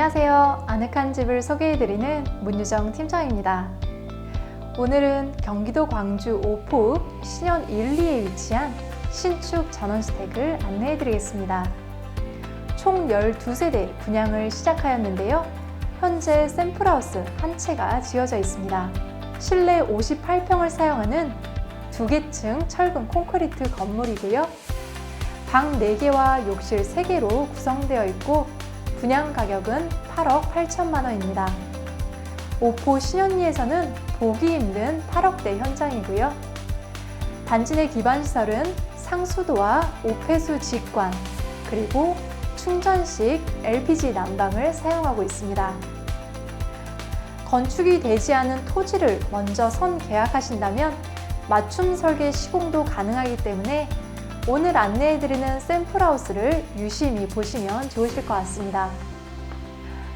안녕하세요. 아늑한 집을 소개해드리는 문유정 팀장입니다. 오늘은 경기도 광주 오포읍 신현 1, 2에 위치한 신축 전원주택을 안내해드리겠습니다. 총 12세대 분양을 시작하였는데요. 현재 샘플하우스 한 채가 지어져 있습니다. 실내 58평을 사용하는 두 개층 철근 콘크리트 건물이고요. 방 4개와 욕실 3개로 구성되어 있고 분양 가격은 8억 8천만 원입니다. 오포 신현리에서는 보기 힘든 8억대 현장이고요. 단지 내 기반 시설은 상수도와 오폐수 직관, 그리고 충전식 LPG 난방을 사용하고 있습니다. 건축이 되지 않은 토지를 먼저 선 계약하신다면 맞춤 설계 시공도 가능하기 때문에 오늘 안내해드리는 샘플하우스를 유심히 보시면 좋으실 것 같습니다.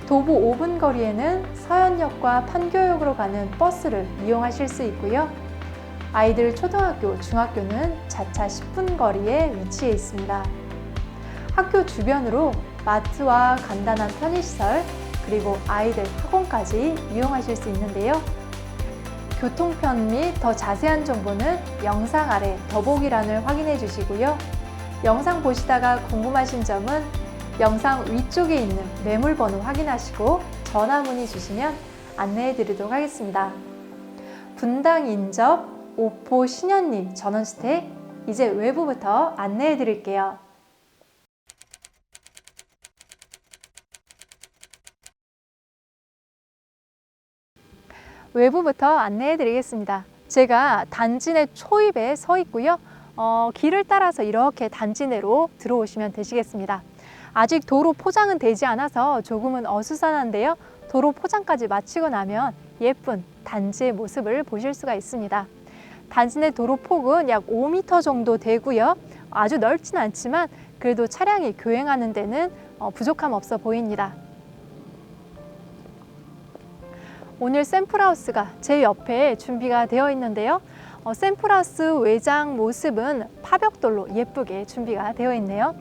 도보 5분 거리에는 서현역과 판교역으로 가는 버스를 이용하실 수 있고요. 아이들 초등학교, 중학교는 자차 10분 거리에 위치해 있습니다. 학교 주변으로 마트와 간단한 편의시설, 그리고 아이들 학원까지 이용하실 수 있는데요. 교통편 및 더 자세한 정보는 영상 아래 더보기란을 확인해 주시고요. 영상 보시다가 궁금하신 점은 영상 위쪽에 있는 매물 번호 확인하시고 전화 문의 주시면 안내해 드리도록 하겠습니다. 분당 인접 오포 신현림 전원주택 이제 외부부터 안내해 드릴게요. 외부부터 안내해 드리겠습니다. 제가 단지 내 초입에 서 있고요. 어, 길을 따라서 이렇게 단지 내로 들어오시면 되시겠습니다. 아직 도로 포장은 되지 않아서 조금은 어수선한데요. 도로 포장까지 마치고 나면 예쁜 단지의 모습을 보실 수가 있습니다. 단지 내 도로 폭은 약 5m 정도 되고요. 아주 넓진 않지만 그래도 차량이 교행하는 데는 어, 부족함 없어 보입니다. 오늘 샘플하우스가 제 옆에 준비가 되어 있는데요. 어, 샘플하우스 외장 모습은 파벽돌로 예쁘게 준비가 되어 있네요.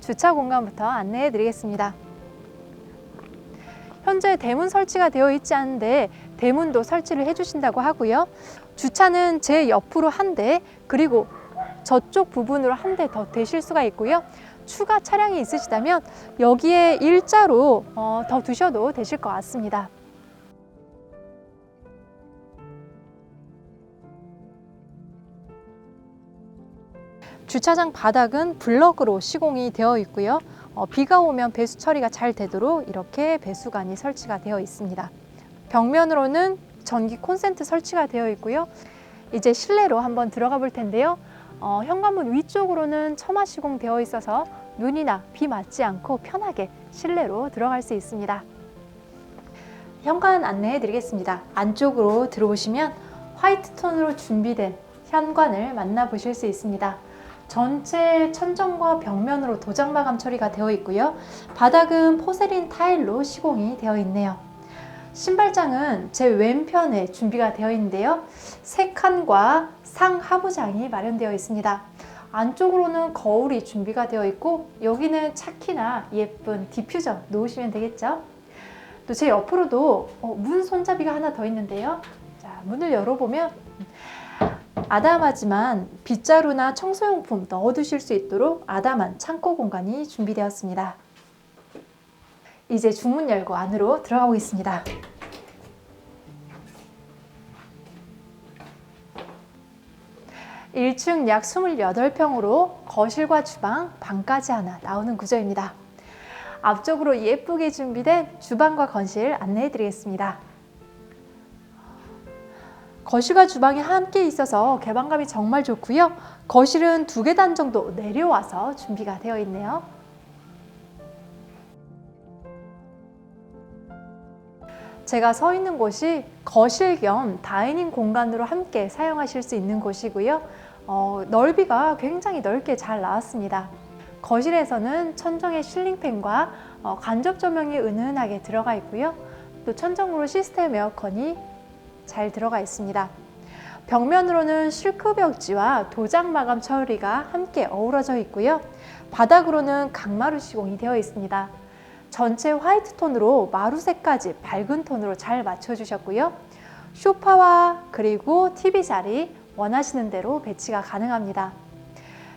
주차 공간부터 안내해 드리겠습니다. 현재 대문 설치가 되어 있지 않은데 대문도 설치를 해주신다고 하고요. 주차는 제 옆으로 한 대, 그리고 저쪽 부분으로 한 대 더 되실 수가 있고요. 추가 차량이 있으시다면 여기에 일자로 어, 더 두셔도 되실 것 같습니다. 주차장 바닥은 블럭으로 시공이 되어 있고요. 어, 비가 오면 배수 처리가 잘 되도록 이렇게 배수관이 설치가 되어 있습니다. 벽면으로는 전기 콘센트 설치가 되어 있고요. 이제 실내로 한번 들어가 볼 텐데요. 어, 현관문 위쪽으로는 처마 시공 되어 있어서 눈이나 비 맞지 않고 편하게 실내로 들어갈 수 있습니다. 현관 안내해 드리겠습니다. 안쪽으로 들어오시면 화이트 톤으로 준비된 현관을 만나보실 수 있습니다. 전체 천정과 벽면으로 도장 마감 처리가 되어 있고요. 바닥은 포세린 타일로 시공이 되어 있네요. 신발장은 제 왼편에 준비가 되어 있는데요. 세 칸과 상하부장이 마련되어 있습니다. 안쪽으로는 거울이 준비가 되어 있고 여기는 차키나 예쁜 디퓨저 놓으시면 되겠죠. 또 제 옆으로도 어, 문 손잡이가 하나 더 있는데요. 자, 문을 열어보면 아담하지만 빗자루나 청소용품 넣어 두실 수 있도록 아담한 창고 공간이 준비되었습니다. 이제 중문 열고 안으로 들어가 보겠습니다. 일층약 28평으로 거실과 주방, 방까지 하나 나오는 구조입니다. 앞쪽으로 예쁘게 준비된 주방과 거실 안내해 드리겠습니다. 거실과 주방이 함께 있어서 개방감이 정말 좋고요. 거실은 두 계단 정도 내려와서 준비가 되어 있네요. 제가 서 있는 곳이 거실 겸 다이닝 공간으로 함께 사용하실 수 있는 곳이고요. 어, 넓이가 굉장히 넓게 잘 나왔습니다. 거실에서는 천정에 실링팬과 어, 간접 조명이 은은하게 들어가 있고요. 또 천정으로 시스템 에어컨이 잘 들어가 있습니다. 벽면으로는 실크 벽지와 도장 마감 처리가 함께 어우러져 있고요. 바닥으로는 강마루 시공이 되어 있습니다. 전체 화이트 톤으로 마루색까지 밝은 톤으로 잘 맞춰주셨고요. 소파와 그리고 TV 자리 원하시는 대로 배치가 가능합니다.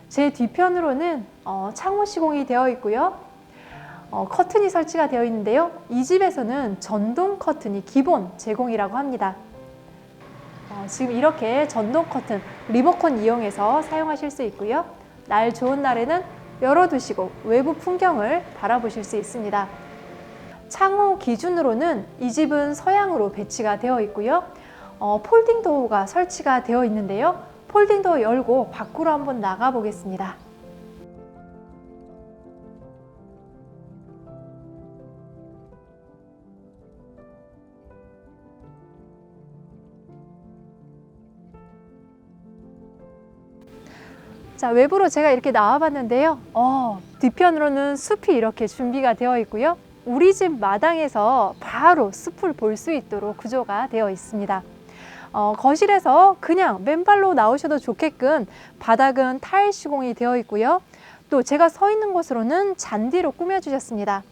제 뒤편으로는 어, 창호 시공이 되어 있고요. 어, 커튼이 설치가 되어 있는데요. 이 집에서는 전동 커튼이 기본 제공이라고 합니다. 어, 지금 이렇게 전동 커튼 리모컨 이용해서 사용하실 수 있고요. 날 좋은 날에는 열어두시고 외부 풍경을 바라보실 수 있습니다. 창호 기준으로는 이 집은 서양으로 배치가 되어 있고요. 어, 폴딩 도어가 설치가 되어 있는데요. 폴딩 도어 열고 밖으로 한번 나가 보겠습니다. 자, 외부로 제가 이렇게 나와봤는데요. 어, 뒤편으로는 숲이 이렇게 준비가 되어 있고요. 우리 집 마당에서 바로 숲을 볼 수 있도록 구조가 되어 있습니다. 어, 거실에서 그냥 맨발로 나오셔도 좋게끔 바닥은 타일 시공이 되어 있고요. 또 제가 서 있는 곳으로는 잔디로 꾸며주셨습니다.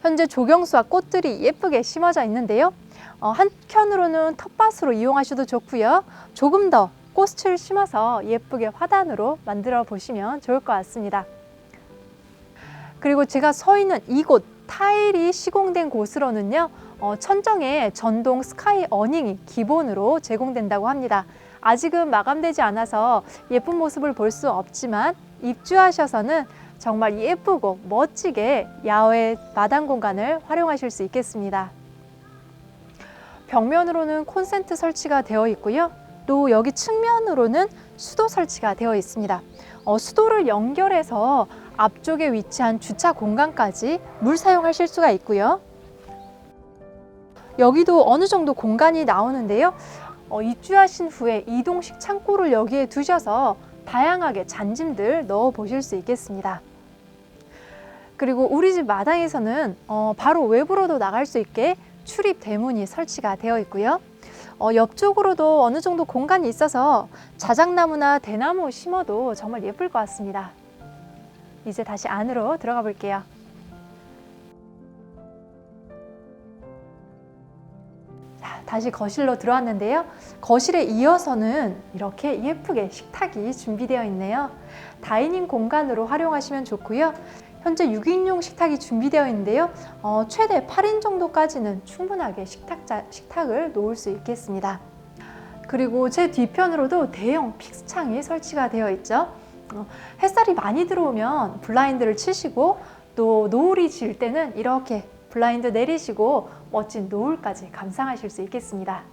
현재 조경수와 꽃들이 예쁘게 심어져 있는데요. 어, 한켠으로는 텃밭으로 이용하셔도 좋고요. 조금 더 꽃을 심어서 예쁘게 화단으로 만들어 보시면 좋을 것 같습니다. 그리고 제가 서 있는 이곳 타일이 시공된 곳으로는요, 어, 천정에 전동 스카이 어닝이 기본으로 제공된다고 합니다. 아직은 마감되지 않아서 예쁜 모습을 볼 수 없지만 입주하셔서는 정말 예쁘고 멋지게 야외 마당 공간을 활용하실 수 있겠습니다. 벽면으로는 콘센트 설치가 되어 있고요. 또 여기 측면으로는 수도 설치가 되어 있습니다. 어, 수도를 연결해서 앞쪽에 위치한 주차 공간까지 물 사용하실 수가 있고요. 여기도 어느 정도 공간이 나오는데요. 어, 입주하신 후에 이동식 창고를 여기에 두셔서 다양하게 잔짐들 넣어 보실 수 있겠습니다. 그리고 우리 집 마당에서는 어, 바로 외부로도 나갈 수 있게 출입 대문이 설치가 되어 있고요. 어, 옆쪽으로도 어느 정도 공간이 있어서 자작나무나 대나무 심어도 정말 예쁠 것 같습니다. 이제 다시 안으로 들어가 볼게요. 자, 다시 거실로 들어왔는데요. 거실에 이어서는 이렇게 예쁘게 식탁이 준비되어 있네요. 다이닝 공간으로 활용하시면 좋고요. 현재 6인용 식탁이 준비되어 있는데요. 어, 최대 8인 정도까지는 충분하게 식탁자, 식탁을 놓을 수 있겠습니다. 그리고 제 뒤편으로도 대형 픽스창이 설치가 되어 있죠. 어, 햇살이 많이 들어오면 블라인드를 치시고 또 노을이 질 때는 이렇게 블라인드 내리시고 멋진 노을까지 감상하실 수 있겠습니다.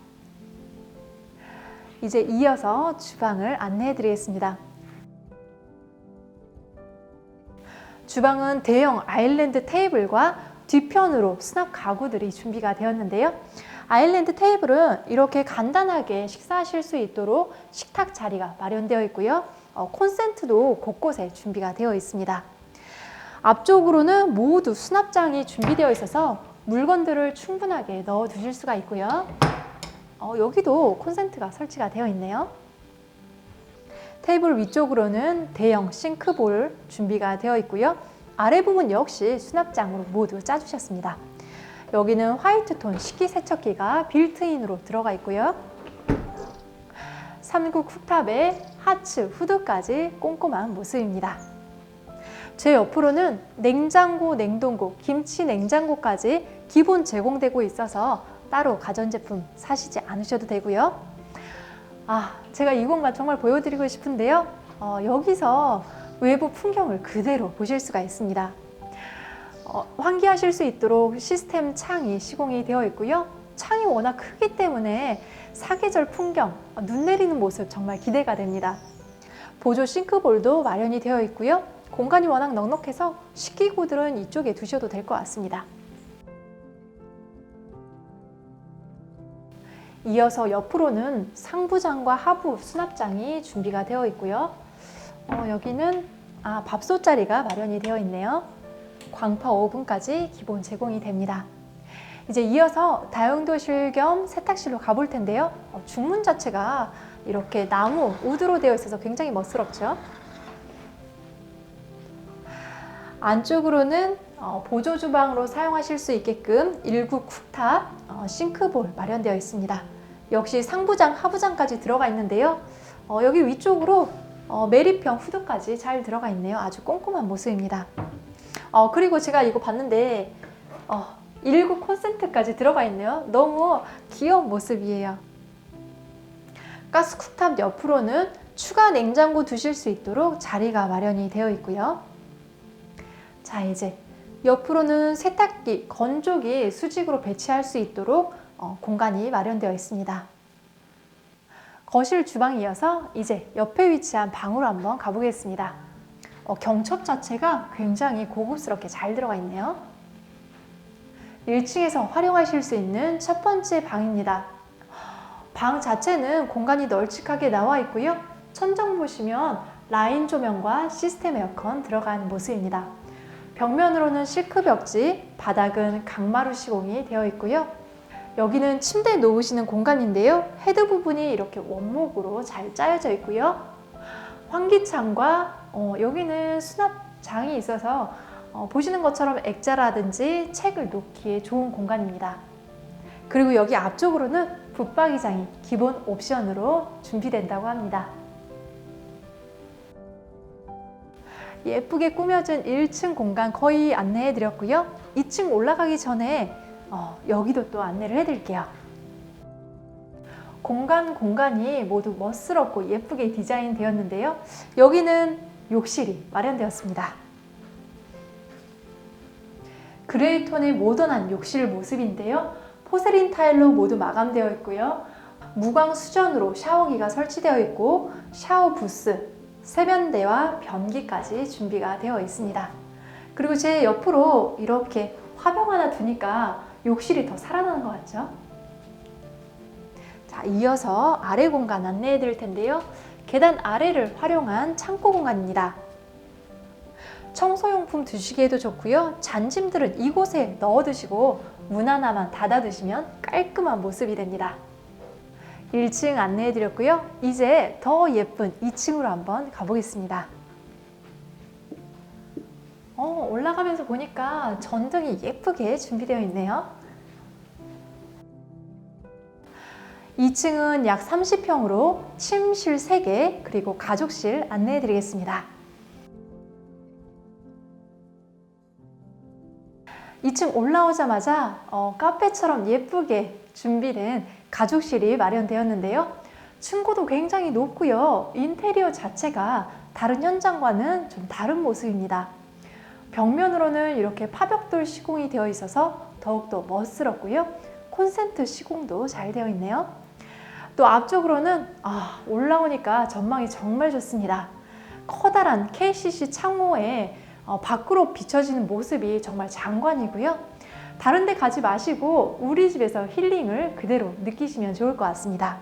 이제 이어서 주방을 안내해 드리겠습니다. 주방은 대형 아일랜드 테이블과 뒤편으로 수납 가구들이 준비가 되었는데요. 아일랜드 테이블은 이렇게 간단하게 식사하실 수 있도록 식탁 자리가 마련되어 있고요. 어, 콘센트도 곳곳에 준비가 되어 있습니다. 앞쪽으로는 모두 수납장이 준비되어 있어서 물건들을 충분하게 넣어 두실 수가 있고요. 어, 여기도 콘센트가 설치가 되어 있네요. 테이블 위쪽으로는 대형 싱크볼 준비가 되어 있고요. 아래 부분 역시 수납장으로 모두 짜주셨습니다. 여기는 화이트톤 식기세척기가 빌트인으로 들어가 있고요. 삼국 쿡탑에 하츠, 후드까지 꼼꼼한 모습입니다. 제 옆으로는 냉장고, 냉동고, 김치 냉장고까지 기본 제공되고 있어서 따로 가전제품 사시지 않으셔도 되고요. 아, 제가 이 공간 정말 보여드리고 싶은데요. 어, 여기서 외부 풍경을 그대로 보실 수가 있습니다. 어, 환기하실 수 있도록 시스템 창이 시공이 되어 있고요. 창이 워낙 크기 때문에 사계절 풍경, 어, 눈 내리는 모습 정말 기대가 됩니다. 보조 싱크볼도 마련이 되어 있고요. 공간이 워낙 넉넉해서 식기구들은 이쪽에 두셔도 될 것 같습니다. 이어서 옆으로는 상부장과 하부 수납장이 준비가 되어 있고요. 어, 여기는 아, 밥솥 자리가 마련이 되어 있네요. 광파 오븐까지 기본 제공이 됩니다. 이제 이어서 다용도실 겸 세탁실로 가볼 텐데요. 어, 중문 자체가 이렇게 나무, 우드로 되어 있어서 굉장히 멋스럽죠. 안쪽으로는 어, 보조 주방으로 사용하실 수 있게끔 1구 쿡탑 어, 싱크볼 마련되어 있습니다. 역시 상부장, 하부장까지 들어가 있는데요. 어, 여기 위쪽으로 어, 메리평 후드까지 잘 들어가 있네요. 아주 꼼꼼한 모습입니다. 어, 그리고 제가 이거 봤는데 어, 1구 콘센트까지 들어가 있네요. 너무 귀여운 모습이에요. 가스 쿡탑 옆으로는 추가 냉장고 두실 수 있도록 자리가 마련이 되어 있고요. 자, 이제 옆으로는 세탁기, 건조기 수직으로 배치할 수 있도록 어, 공간이 마련되어 있습니다. 거실 주방에 이어서 이제 옆에 위치한 방으로 한번 가보겠습니다. 어, 경첩 자체가 굉장히 고급스럽게 잘 들어가 있네요. 1층에서 활용하실 수 있는 첫 번째 방입니다. 방 자체는 공간이 널찍하게 나와 있고요. 천장 보시면 라인 조명과 시스템 에어컨 들어간 모습입니다. 벽면으로는 실크 벽지, 바닥은 강마루 시공이 되어 있고요. 여기는 침대 놓으시는 공간인데요. 헤드 부분이 이렇게 원목으로 잘 짜여져 있고요. 환기창과 어, 여기는 수납장이 있어서 어, 보시는 것처럼 액자라든지 책을 놓기에 좋은 공간입니다. 그리고 여기 앞쪽으로는 붙박이장이 기본 옵션으로 준비된다고 합니다. 예쁘게 꾸며진 1층 공간 거의 안내해 드렸고요. 2층 올라가기 전에 어, 여기도 또 안내를 해 드릴게요. 공간 공간이 모두 멋스럽고 예쁘게 디자인 되었는데요. 여기는 욕실이 마련되었습니다. 그레이 톤의 모던한 욕실 모습인데요. 포세린 타일로 모두 마감되어 있고요. 무광 수전으로 샤워기가 설치되어 있고 샤워 부스, 세면대와 변기까지 준비가 되어 있습니다. 그리고 제 옆으로 이렇게 화병 하나 두니까 욕실이 더 살아나는 것 같죠? 자, 이어서 아래 공간 안내해 드릴 텐데요. 계단 아래를 활용한 창고 공간입니다. 청소용품 두시기에도 좋고요. 잔짐들은 이곳에 넣어 두시고 문 하나만 닫아 두시면 깔끔한 모습이 됩니다. 1층 안내해 드렸고요. 이제 더 예쁜 2층으로 한번 가보겠습니다. 어, 올라가면서 보니까 전등이 예쁘게 준비되어 있네요. 2층은 약 30평으로 침실 3개 그리고 가족실 안내해 드리겠습니다. 2층 올라오자마자 어, 카페처럼 예쁘게 준비된 가족실이 마련되었는데요. 층고도 굉장히 높고요. 인테리어 자체가 다른 현장과는 좀 다른 모습입니다. 벽면으로는 이렇게 파벽돌 시공이 되어 있어서 더욱더 멋스럽고요. 콘센트 시공도 잘 되어 있네요. 또 앞쪽으로는 아, 올라오니까 전망이 정말 좋습니다. 커다란 KCC 창호에 어, 밖으로 비춰지는 모습이 정말 장관이고요. 다른 데 가지 마시고 우리 집에서 힐링을 그대로 느끼시면 좋을 것 같습니다.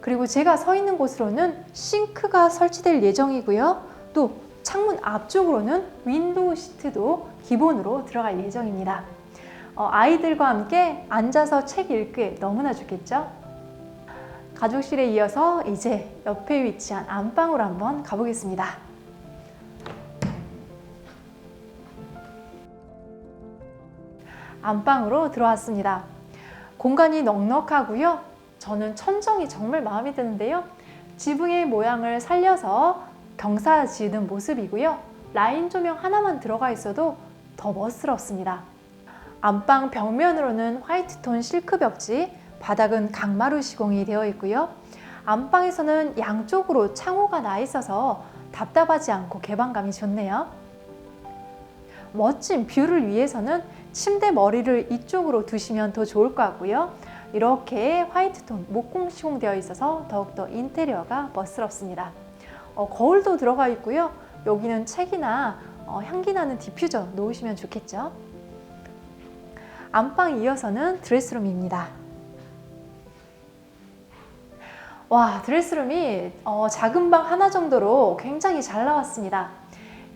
그리고 제가 서 있는 곳으로는 싱크가 설치될 예정이고요. 또 창문 앞쪽으로는 윈도우 시트도 기본으로 들어갈 예정입니다. 어, 아이들과 함께 앉아서 책 읽기에 너무나 좋겠죠? 가족실에 이어서 이제 옆에 위치한 안방으로 한번 가보겠습니다. 안방으로 들어왔습니다. 공간이 넉넉하고요. 저는 천정이 정말 마음에 드는데요. 지붕의 모양을 살려서 경사 지는 모습이고요. 라인 조명 하나만 들어가 있어도 더 멋스럽습니다. 안방 벽면으로는 화이트톤 실크 벽지, 바닥은 강마루 시공이 되어 있고요. 안방에서는 양쪽으로 창호가 나 있어서 답답하지 않고 개방감이 좋네요. 멋진 뷰를 위해서는 침대 머리를 이쪽으로 두시면 더 좋을 것 같고요. 이렇게 화이트톤 목공 시공 되어 있어서 더욱더 인테리어가 멋스럽습니다. 어, 거울도 들어가 있고요. 여기는 책이나 어, 향기 나는 디퓨저 놓으시면 좋겠죠. 안방 이어서는 드레스룸입니다. 와, 드레스룸이 어, 작은 방 하나 정도로 굉장히 잘 나왔습니다.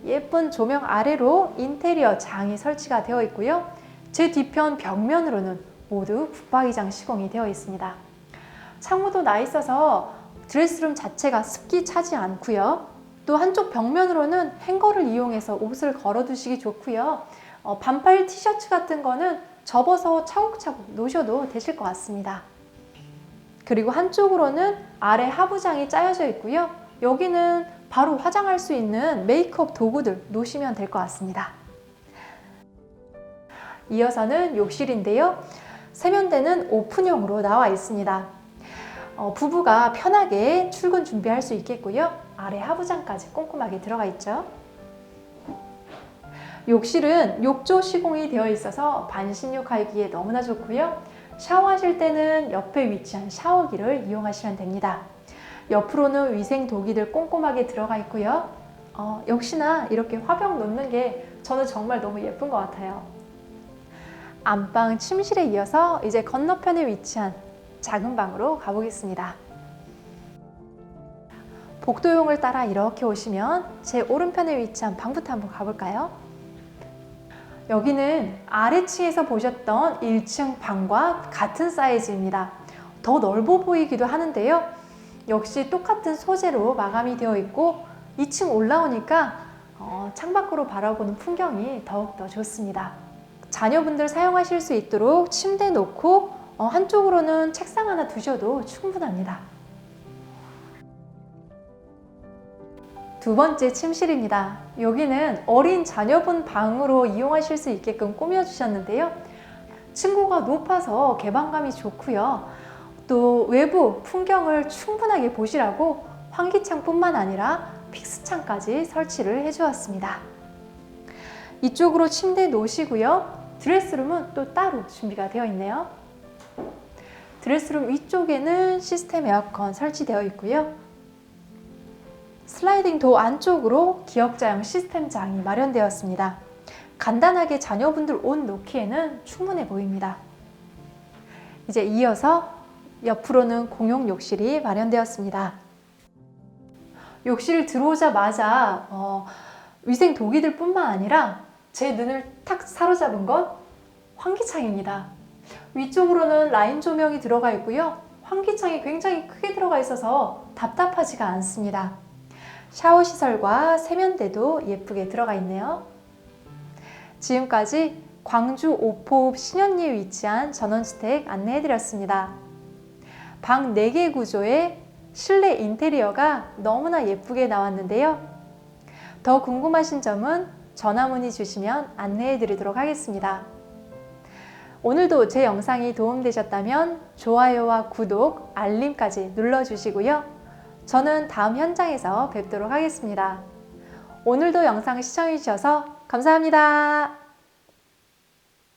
예쁜 조명 아래로 인테리어 장이 설치가 되어 있고요. 제 뒤편 벽면으로는 모두 붙박이장 시공이 되어 있습니다. 창호도 나 있어서 드레스룸 자체가 습기 차지 않고요. 또 한쪽 벽면으로는 행거를 이용해서 옷을 걸어 두시기 좋고요. 어, 반팔 티셔츠 같은 거는 접어서 차곡차곡 놓으셔도 되실 것 같습니다. 그리고 한쪽으로는 아래 하부장이 짜여져 있고요. 여기는 바로 화장할 수 있는 메이크업 도구들 놓으시면 될 것 같습니다. 이어서는 욕실인데요. 세면대는 오픈형으로 나와 있습니다. 어, 부부가 편하게 출근 준비할 수 있겠고요. 아래 하부장까지 꼼꼼하게 들어가 있죠. 욕실은 욕조 시공이 되어 있어서 반신욕하기에 너무나 좋고요. 샤워하실 때는 옆에 위치한 샤워기를 이용하시면 됩니다. 옆으로는 위생 도기들 꼼꼼하게 들어가 있고요. 어, 역시나 이렇게 화병 놓는 게 저는 정말 너무 예쁜 것 같아요. 안방 침실에 이어서 이제 건너편에 위치한 작은 방으로 가보겠습니다. 복도용을 따라 이렇게 오시면 제 오른편에 위치한 방부터 한번 가볼까요? 여기는 아래층에서 보셨던 1층 방과 같은 사이즈입니다. 더 넓어 보이기도 하는데요. 역시 똑같은 소재로 마감이 되어 있고 2층 올라오니까 어, 창밖으로 바라보는 풍경이 더욱더 좋습니다. 자녀분들 사용하실 수 있도록 침대 놓고 어, 한쪽으로는 책상 하나 두셔도 충분합니다. 두 번째 침실입니다. 여기는 어린 자녀분 방으로 이용하실 수 있게끔 꾸며주셨는데요. 층고가 높아서 개방감이 좋고요. 또 외부 풍경을 충분하게 보시라고 환기창뿐만 아니라 픽스창까지 설치를 해주었습니다. 이쪽으로 침대 놓으시고요. 드레스룸은 또 따로 준비가 되어 있네요. 드레스룸 위쪽에는 시스템 에어컨 설치되어 있고요. 슬라이딩 도 안쪽으로 기역자형 시스템장이 마련되었습니다. 간단하게 자녀분들 옷 놓기에는 충분해 보입니다. 이제 이어서 옆으로는 공용 욕실이 마련되었습니다. 욕실 들어오자마자 어, 위생 도기들 뿐만 아니라 제 눈을 탁 사로잡은 건 환기창입니다. 위쪽으로는 라인 조명이 들어가 있고요. 환기창이 굉장히 크게 들어가 있어서 답답하지가 않습니다. 샤워 시설과 세면대도 예쁘게 들어가 있네요. 지금까지 광주 오포읍 신현리에 위치한 전원주택 안내해드렸습니다. 방 4개 구조의 실내 인테리어가 너무나 예쁘게 나왔는데요. 더 궁금하신 점은 전화 문의 주시면 안내해 드리도록 하겠습니다. 오늘도 제 영상이 도움되셨다면 좋아요와 구독, 알림까지 눌러주시고요. 저는 다음 현장에서 뵙도록 하겠습니다. 오늘도 영상 시청해주셔서 감사합니다.